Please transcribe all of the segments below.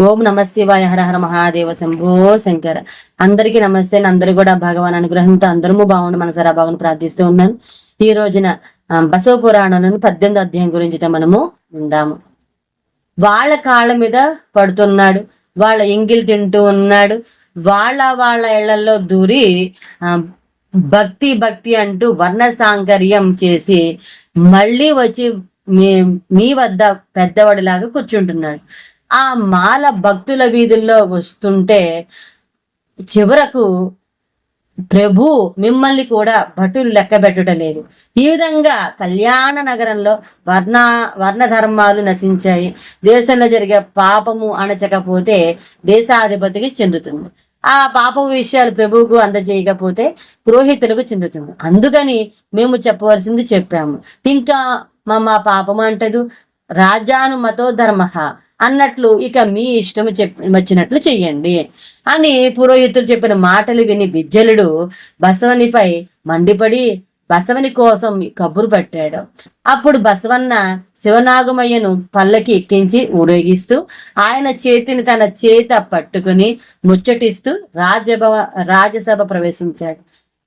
ఓం నమ శివాయ హర హర మహాదేవ శంభో శంకర. అందరికీ నమస్తే. అందరూ కూడా భగవాన్ అనుగ్రహంతో అందరము బాగుండి మనసారా బాగుండి ప్రార్థిస్తూ ఉన్నాను. ఈ రోజున బసవ పురాణంలోని పద్దెనిమిది అధ్యాయం గురించి మనము విందాము. వాళ్ళ కాళ్ళ మీద పడుతున్నాడు. వాళ్ళ ఎంగిల్ తింటూ ఉన్నాడు. వాళ్ళ వాళ్ళ ఇళ్ళలో దూరి ఆ, భక్తి భక్తి అంటూ వర్ణ సాంకర్యం చేసి మళ్ళీ వచ్చి మీ మీ వద్ద పెద్దవాడిలాగా కూర్చుంటున్నాడు. ఆ మాల భక్తుల వీధుల్లో వస్తుంటే చివరకు ప్రభు మిమ్మల్ని కూడా భటులు లెక్కబెట్టుట లేదు ఈ విధంగా కళ్యాణ నగరంలో వర్ణ వర్ణ ధర్మాలు నశించాయి. దేశంలో జరిగే పాపము అణచకపోతే దేశాధిపతికి చెందుతుంది. ఆ పాపం విషయాలు ప్రభువుకు అందజేయకపోతే పురోహితులకు చెందుతుంది. అందుకని మేము చెప్పవలసింది చెప్పాము. ఇంకా మా మా పాపం అంటదు రాజానుమతో ధర్మ అన్నట్లు ఇక మీ ఇష్టం చెప్ వచ్చినట్లు చెయ్యండి. అని పురోహితులు చెప్పిన మాటలు విని బిజ్జలుడు బసవనిపై మండిపడి బసవని కోసం కబురు పెట్టాడు. అప్పుడు బసవన్న శివనాగమయ్యను పల్లకి ఎక్కించి ఊరేగిస్తూ ఆయన చేతిని తన చేత పట్టుకుని ముచ్చటిస్తూ రాజభవ రాజసభ ప్రవేశించాడు.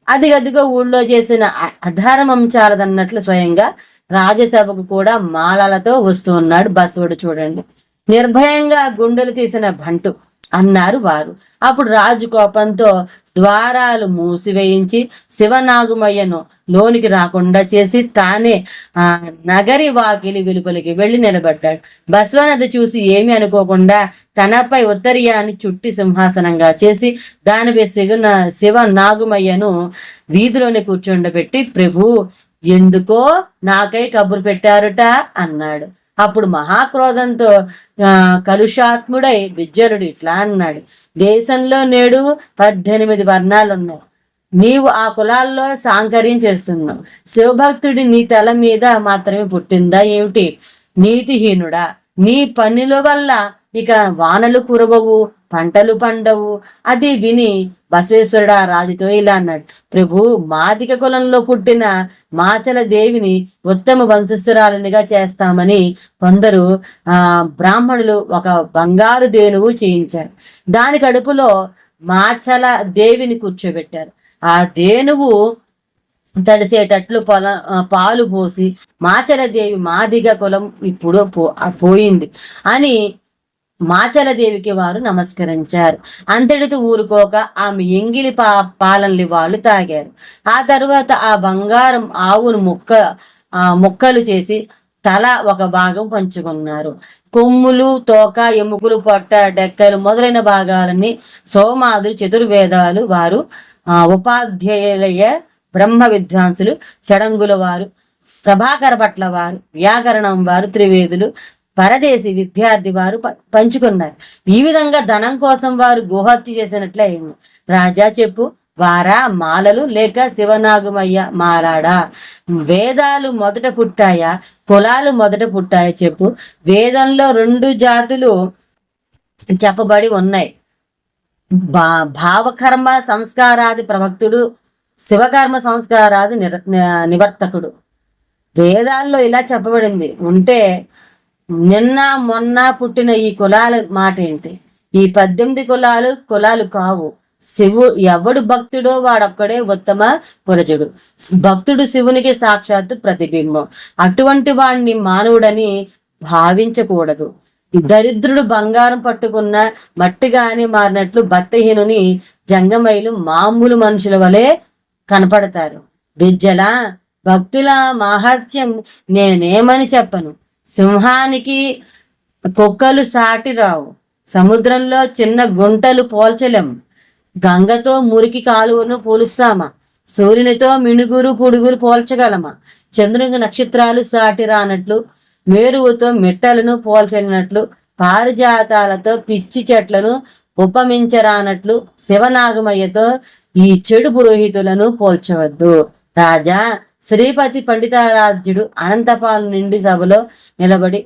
అదిగదిగో ఊళ్ళో చేసిన అధారమంచాలదన్నట్లు స్వయంగా రాజసభకు కూడా మాలలతో వస్తూ ఉన్నాడు బసవుడు చూడండి. నిర్భయంగా గుండెలు తీసిన భంటు అన్నారు వారు. అప్పుడు రాజు కోపంతో ద్వారాలు మూసివేయించి శివనాగుమయ్యను లోనికి రాకుండా చేసి తానే ఆ నగరి వాకిలి వెలుపలికి వెళ్ళి నిలబడ్డాడు. బస్వనది చూసి ఏమి అనుకోకుండా తనపై ఉత్తరీయాన్ని చుట్టి సింహాసనంగా చేసి దానిపై శివన శివ నాగుమయ్యను వీధిలోనే కూర్చుండబెట్టి ప్రభు ఎందుకో నాకై కబురు పెట్టారుట అన్నాడు. అప్పుడు మహాక్రోధంతో కలుషాత్ముడై విజ్జరుడు ఇట్లా అన్నాడు. దేశంలో నేడు పద్దెనిమిది వర్ణాలు ఉన్నాయి నీవు ఆ కులాల్లో సాంకర్యం చేస్తున్నావు. శివభక్తుడి నీ తల మీద మాత్రమే పుట్టిందా ఏమిటి? నీతిహీనుడా. నీ పనుల వల్ల ఇక వానలు కురవవు పంటలు పండవు. అది విని బసవేశ్వరుడు ఆ రాజుతో ఇలా అన్నాడు ప్రభు మాదిక కులంలో పుట్టిన మాచల దేవిని ఉత్తమ వంశస్థురాలనిగా చేస్తామని కొందరు ఆ బ్రాహ్మణులు ఒక బంగారు దేనువు చేయించారు. దాని కడుపులో మాచల దేవిని కూర్చోబెట్టారు. ఆ దేనువు తడిసేటట్లు పొల పాలు పోసి మాచలదేవి మాదిగ కులం ఇప్పుడు పో పోయింది అని మాచలదేవికి వారు నమస్కరించారు. అంతటితో ఊరుకోక ఆమె ఎంగిలి పా పాలనలు వాళ్ళు తాగారు. ఆ తర్వాత ఆ బంగారం ఆవును ముక్క ఆ ముక్కలు చేసి తల ఒక భాగం పంచుకున్నారు. కొమ్ములు తోక ఎముకలు పొట్ట డెక్కలు మొదలైన భాగాలన్నీ సోమాదులు చతుర్వేదాలు వారు ఆ ఉపాధ్యాయులయ్య బ్రహ్మ విద్వాంసులు షడంగుల వారు ప్రభాకర భట్ల వారు వ్యాకరణం వారు త్రివేదులు పరదేశి విద్యార్థి వారు ప- పంచుకున్నారు. ఈ విధంగా ధనం కోసం వారు గోహత్య చేసినట్లే అయింది. రాజా చెప్పు వారా మాలలు లేక శివనాగుమయ్య మారాడా వేదాలు మొదట పుట్టాయా? కులాలు మొదట పుట్టాయా చెప్పు. వేదంలో రెండు జాతులు చెప్పబడి ఉన్నాయి. భా భావకర్మ సంస్కారాది ప్రవక్తుడు శివకర్మ సంస్కారాది నిర నివర్తకుడు. వేదాల్లో ఇలా చెప్పబడింది. ఉంటే నిన్న మొన్న పుట్టిన ఈ కులాల మాట ఏంటి ఈ పద్దెనిమిది కులాలు కులాలు కావు. శివు ఎవడు భక్తుడో వాడొక్కడే ఉత్తమ పురజుడు. భక్తుడు శివునికి సాక్షాత్తు ప్రతిబింబం. అటువంటి వాడిని మానవుడని భావించకూడదు. దరిద్రుడు బంగారం పట్టుకున్న మట్టిగాని మారినట్లు భక్తిహీనుని జంగమైలు మామూలు మనుషుల వలె కనపడతారు. బిజ్జల భక్తుల మాహాత్యం నేనేమని చెప్పను? సింహానికి కుక్కలు సాటి రావు సముద్రంలో చిన్న గుంటలు పోల్చలేం. గంగతో మురికి కాలువను పోలుస్తామా? సూర్యునితో మిణుగురు పుడుగురు పోల్చగలమా? చంద్రునికి నక్షత్రాలు సాటి రానట్లు మేరువుతో మిట్టలను పోల్చలినట్లు పారిజాతాలతో పిచ్చి చెట్లను ఉపమించరానట్లు శివనాగమయ్యతో ఈ చెడు పురోహితులను పోల్చవద్దు. రాజా శ్రీపతి పండితారాజ్యుడు అనంతపాలు నిండి సభలో నిలబడి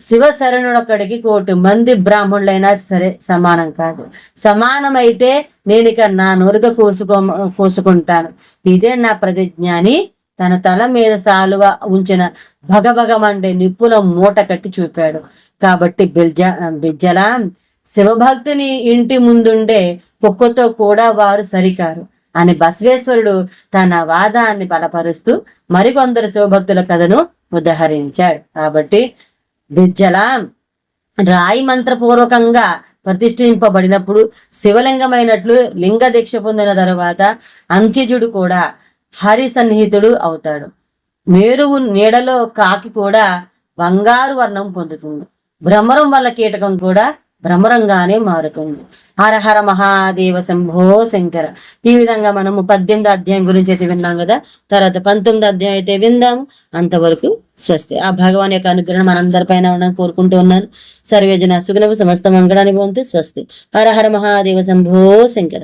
శివ శరణుడొక్కడికి కోటి మంది బ్రాహ్మణులైనా సరే సమానం కాదు. సమానమైతే నేను ఇక నా నోరుగా కూసుకో కూసుకుంటాను. ఇదే నా ప్రతిజ్ఞ అని తన తల మీద సాలువ ఉంచిన భగభగమండే నిప్పుల మూట కట్టి చూపాడు. కాబట్టి బిల్జ బిజ్జలా శివభక్తుని ఇంటి ముందుండే కుక్కతో కూడా వారు సరికారు. అని బసవేశ్వరుడు తన వాదాన్ని బలపరుస్తూ మరికొందరు శివభక్తుల కథను ఉదహరించాడు. కాబట్టి బిజ్జల రాయి మంత్రపూర్వకంగా ప్రతిష్ఠింపబడినప్పుడు శివలింగమైనట్లు లింగ దీక్ష పొందిన తర్వాత అంత్యజుడు కూడా హరి సన్నిహితుడు అవుతాడు. మేరువు నీడలో కాకి కూడా బంగారు వర్ణం పొందుతుంది. భ్రమరం వల్ల కీటకం కూడా భ్రమరంగానే మారుతుంది. హరహర మహాదేవ శంభో శంకర. ఈ విధంగా మనము పద్దెనిమిది అధ్యాయం గురించి అయితే విన్నాం కదా? తర్వాత పంతొమ్మిది అధ్యాయం అయితే విందాము. అంతవరకు స్వస్తి. ఆ భగవాన్ యొక్క అనుగ్రహం మనందరిపైన ఉండాలని కోరుకుంటూ ఉన్నాను. సర్వేజన సుగుణపు సమస్త మంగళాన్ని పొందుతూ స్వస్తి. హరహర మహాదేవ శంభో శంకర.